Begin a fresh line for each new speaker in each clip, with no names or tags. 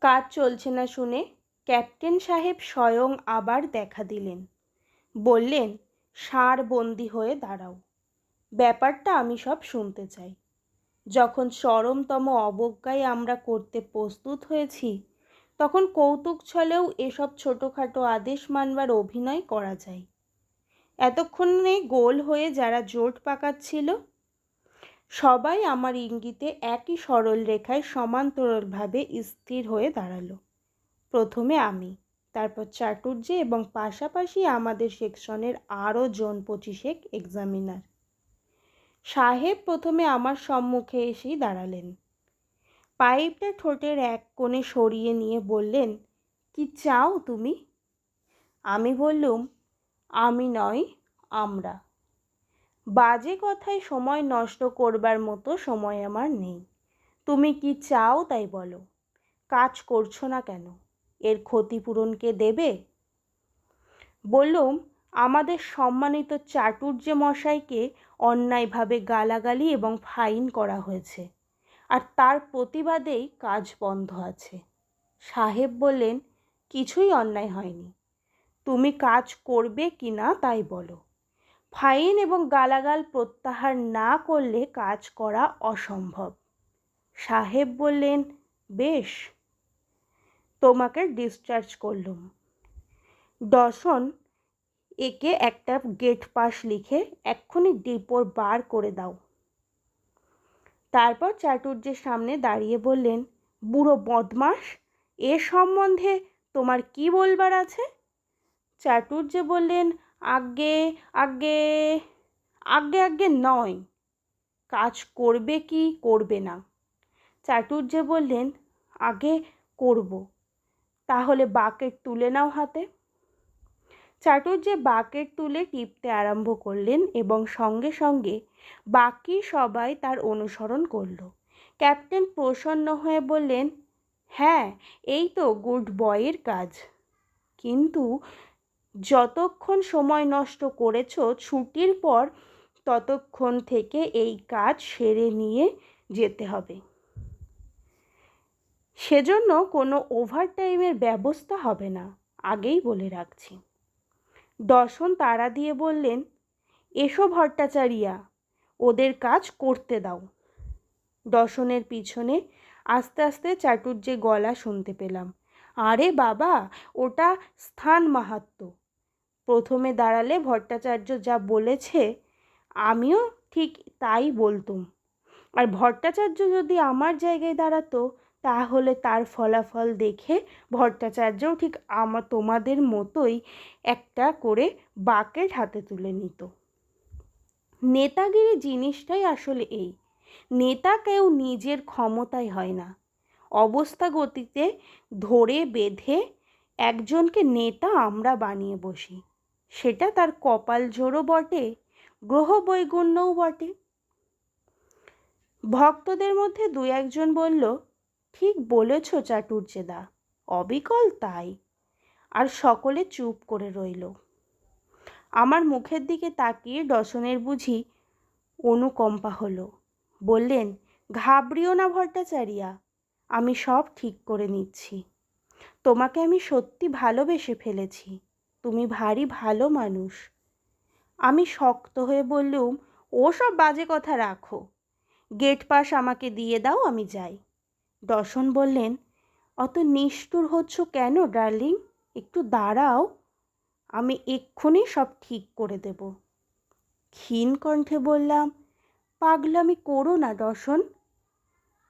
কাজ চলছে না শুনে ক্যাপ্টেন সাহেব স্বয়ং আবার দেখা দিলেন। বললেন ষাঁড় বন্দি হয়ে দাঁড়াও। ব্যাপারটা আমি সব শুনতে চাই। যখন চরমতম অবজ্ঞায় আমরা করতে প্রস্তুত হয়েছি, তখন কৌতুক ছলেও এসব ছোটোখাটো আদেশ মানবার অভিনয় করা যায়। এতক্ষণে গোল হয়ে যারা জোট পাকাচ্ছিল সবাই আমার ইঙ্গিতে একই সরল রেখায় সমান্তরালভাবে স্থির হয়ে দাঁড়াল। প্রথমে আমি, তারপর চাটুর্যে এবং পাশাপাশি আমাদের সেকশনের আরও জন পঁচিশেক এক্সামিনার সাহেব প্রথমে আমার সম্মুখে এসেই দাঁড়ালেন। পাইপটা ঠোঁটের এক কোণে সরিয়ে নিয়ে বললেন, কি চাও তুমি? আমি বললুম, আমি নয় আমরা। বাজে কথায় সময় নষ্ট করবার মতো সময় আমার নেই। তুমি কি চাও তাই বলো। কাজ করছ না কেন? এর ক্ষতিপূরণ কে দেবে? বললুম, আমাদের সম্মানিত চাটুর্যে মশাইকে অন্যায়ভাবে গালাগালি এবং ফাইন করা হয়েছে। আর তার প্রতিবাদেই কাজ বন্ধ আছে। সাহেব বললেন, কিছুই অন্যায় হয়নি। তুমি কাজ করবে কি না তাই বলো। ফাইন এবং গালাগাল প্রত্যাহার না করলে কাজ করা অসম্ভব। সাহেব বললেন, বেশ, তোমাকে ডিসচার্জ করলুম। দর্শন একে একটা গেট পাস লিখে এক্ষুনি ডিপোর বার করে দাও। তারপর চাটুর্যের সামনে দাঁড়িয়ে বললেন, বুড়ো বদমাস এ সম্বন্ধে তোমার কি বলবার আছে? চাটুর্য বললেন আগে আগে আগে আগে নয়। কাজ করবে কি করবে না? চাটুর্য বললেন, আগে করব। তাহলে বাকেট তুলে নাও হাতে। চাটুর্যে বাকেট তুলে টিপতে আরম্ভ করলেন এবং সঙ্গে সঙ্গে বাকি সবাই তার অনুসরণ করল। ক্যাপ্টেন প্রসন্ন হয়ে বললেন হ্যাঁ এই তো গুড বয়ের কাজ। কিন্তু যতক্ষণ সময় নষ্ট করেছ ছুটির পর ততক্ষণ থেকে এই কাজ সেরে নিয়ে যেতে হবে। সেজন্য কোনো ওভারটাইমের ব্যবস্থা হবে না, আগেই বলে রাখছি। দর্শন তারা দিয়ে বললেন, এসো ভট্টাচারিয়া, ওদের কাজ করতে দাও। দর্শনের পিছনে আস্তে আস্তে চাটুর্যে গলা শুনতে পেলাম। আরে বাবা, ওটা স্থান মাহাত্ম প্রথমে দাঁড়ালে ভট্টাচার্য যা বলেছে, আমিও ঠিক তাই বলতুম। আর ভট্টাচার্য যদি আমার জায়গায় দাঁড়াতো, তাহলে তার ফলাফল দেখে ভট্টাচার্যও ঠিক আমার তোমাদের মতোই একটা করে বাকেট হাতে তুলে নিত। নেতাগিরি জিনিসটাই আসলে এই, নেতা কেউ নিজের ক্ষমতায় হয় না। অবস্থা গতিতে ধরে বেঁধে একজনকে নেতা আমরা বানিয়ে বসি। সেটা তার কপাল জোরও বটে গ্রহ বৈগুণ্যও বটে। ভক্তদের মধ্যে দু একজন বলল, ঠিক বলেছ চাটুর্যেদা, অবিকল তাই। আর সকলে চুপ করে রইল। আমার মুখের দিকে তাকিয়ে ডসনের বুঝি অনুকম্পা হলো। বললেন, ঘাবড়িও না ভট্টাচারিয়া, আমি সব ঠিক করে নিচ্ছি। তোমাকে আমি সত্যি ভালোবেসে ফেলেছি। তুমি ভারী ভালো মানুষ। আমি শক্ত হয়ে বললুম ও সব বাজে কথা রাখো। গেট পাস আমাকে দিয়ে দাও, আমি যাই। দর্শন বললেন, অত নিষ্ঠুর হচ্ছ কেন, ডার্লিং? একটু দাঁড়াও, আমি এক্ষুনি সব ঠিক করে দেব। ক্ষীণ কণ্ঠে বললাম, পাগলামি করো না, দর্শন।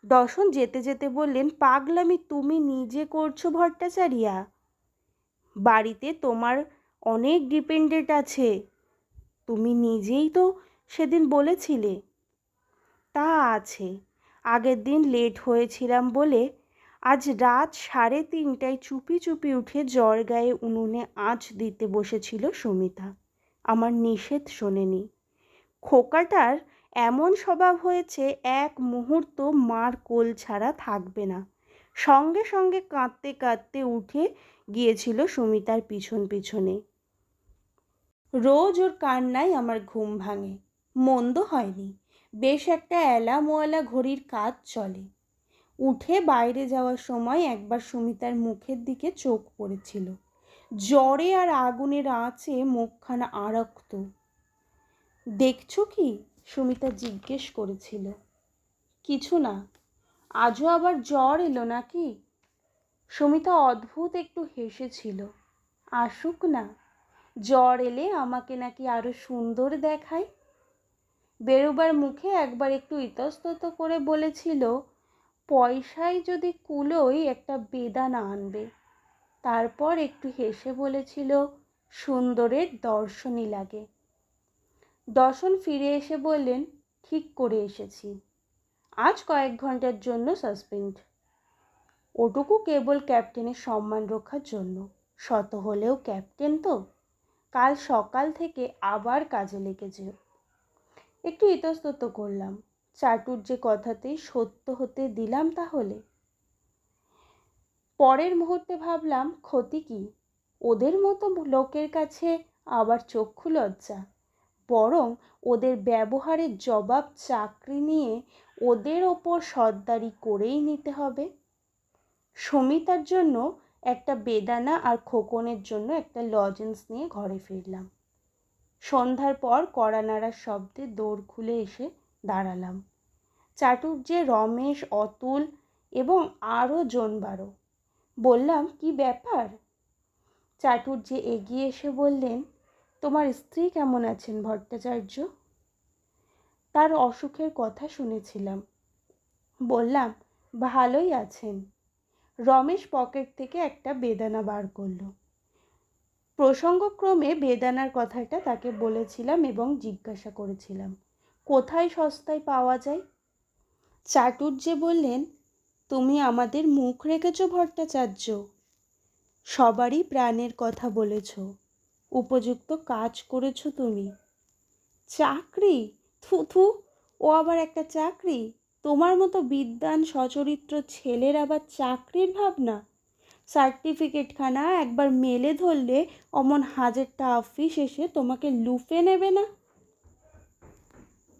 দর্শন যেতে যেতে বললেন, পাগলামি তুমি নিজে করছ ভট্টাচারিয়া? বাড়িতে তোমার অনেক ডিপেন্ডেন্ট আছে। তুমি নিজেই তো সেদিন বলেছিলে। তা আছে। আগের দিন লেট হয়েছিলাম বলে আজ রাত সাড়ে তিনটায় চুপি চুপি উঠে জ্বর গায়ে উনুনে আঁচ দিতে বসেছিল সুমিতা। আমার নিষেধ শোনেনি। খোকাটার এমন স্বভাব হয়েছে, এক মুহূর্ত মার কোল ছাড়া থাকবে না। সঙ্গে সঙ্গে কাঁদতে কাঁদতে উঠে গিয়েছিল সুমিতার পিছন পিছনে। রোজ ওর কান্নায় আমার ঘুম ভাঙে, মন্দ হয়নি, বেশ একটা এলা মোয়ালা ঘড়ির কাজ চলে। উঠে বাইরে যাওয়ার সময় একবার সুমিতার মুখের দিকে চোখ পড়েছিল। জ্বরে আর আগুনের আঁচে মুখখানা আরক্ত। দেখছ কি? সুমিতা জিজ্ঞেস করেছিল। কিছু না আজও আবার জ্বর এলো নাকি? সুমিতা অদ্ভুত একটু হেসেছিল। আসুক না, জ্বর এলে আমাকে নাকি আরও সুন্দর দেখায়। বেরোবার মুখে একবার একটু ইতস্তত করে বলেছিল, পয়সায় যদি কুলোই একটা বেদানা আনবে। তারপর একটু হেসে বলেছিল, সুন্দরের দর্শনই লাগে। দর্শন ফিরে এসে বললেন, ঠিক করে এসেছি। আজ কয়েক ঘণ্টার জন্য সাসপেন্ড ওটুকু কেবল ক্যাপ্টেনের সম্মান রক্ষার জন্য। শত হলেও ক্যাপ্টেন তো। কাল সকাল থেকে আবার কাজে লেগে যেও একটু ইতস্তত করলাম। চাটুর যে কথাতেই সত্য হতে দিলাম তাহলে। পরের মুহূর্তে ভাবলাম, ক্ষতি কি? ওদের মতো লোকের কাছে আবার চক্ষু লজ্জা। বরং ওদের ব্যবহারের জবাব চাকরি নিয়ে ওদের ওপর সর্দারি করেই নিতে হবে। সমিতার জন্য একটা বেদানা আর খোকনের জন্য একটা লজেন্স নিয়ে ঘরে ফিরলাম। সন্ধ্যার পর কড়া নাড়ার শব্দে দৌড় খুলে এসে দাঁড়ালাম। চাটুর্যে রমেশ, অতুল এবং আরও জন বারো বললাম, কি ব্যাপার? চাটুর্যে এগিয়ে এসে বললেন তোমার স্ত্রী কেমন আছেন ভট্টাচার্য? তার অসুখের কথা শুনেছিলাম। বললাম, ভালোই আছেন। রমেশ পকেট থেকে একটা বেদানা বার করল। প্রসঙ্গক্রমে বেদানার কথাটা তাকে বলেছিলাম এবং জিজ্ঞাসা করেছিলাম, কোথায় সস্তায় পাওয়া যায়? চাটুর্যে বললেন, তুমি আমাদের মুখ রেখেছ ভট্টাচার্য? সবারই প্রাণের কথা বলেছ। উপযুক্ত কাজ করেছ তুমি। চাকরি? থু থু, ও আবার একটা চাকরি? তোমার মতো বিদ্বান, সচরিত্র ছেলের আবার চাকরির ভাবনা? সার্টিফিকেটখানা একবার মেলে ধরলে অমন হাজারটা অফিস এসে তোমাকে লুফে নেবে না?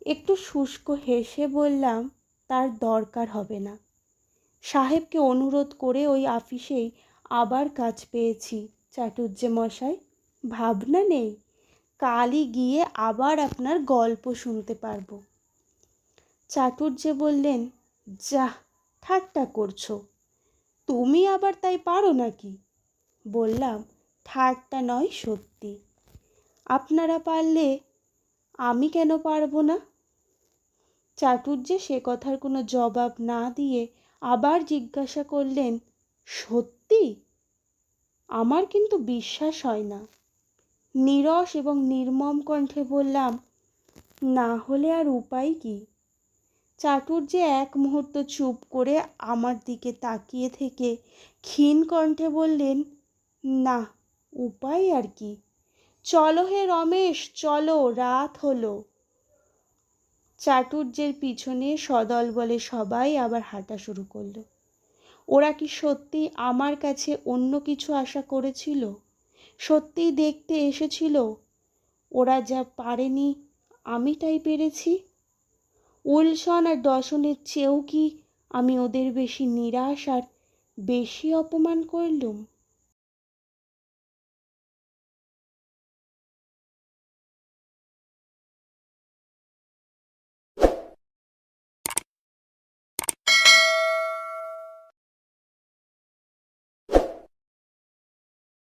একটু শুষ্ক হেসে বললাম, তার দরকার হবে না। সাহেবকে অনুরোধ করে ওই আফিসেই আবার কাজ পেয়েছি চাটুর্যে মশাই। ভাবনা নেই। কালই গিয়ে আবার আপনার গল্প শুনতে পারব। চাটুর্যে বললেন যা ঠাট্টা করছ। তুমি আবার তাই পারো নাকি? বললাম, ঠাট্টা নয়, সত্যি। আপনারা পারলে আমি কেন পারব না? চাটুর্যে সে কথার কোনো জবাব না দিয়ে আবার জিজ্ঞাসা করলেন, সত্যি? আমার কিন্তু বিশ্বাস হয় না। নিরস এবং নির্মম কণ্ঠে বললাম, না হলে আর উপায় কি? চাটুর্যে এক মুহূর্ত চুপ করে আমার দিকে তাকিয়ে থেকে ক্ষীণ কণ্ঠে বললেন, না, উপায় আর কি? চলো হে রমেশ, চলো, রাত হলো। চাটুর্যের পিছনে সদল বলে সবাই আবার হাঁটা শুরু করল। ওরা কি সত্যি আমার কাছে অন্য কিছু আশা করেছিল? সত্যিই দেখতে এসেছিল। ওরা যা পারেনি আমি তাই পেরেছি। উলসন আর দশনের চেয়েও কি আমি ওদের বেশি নিরাশ আর বেশি অপমান করলুম?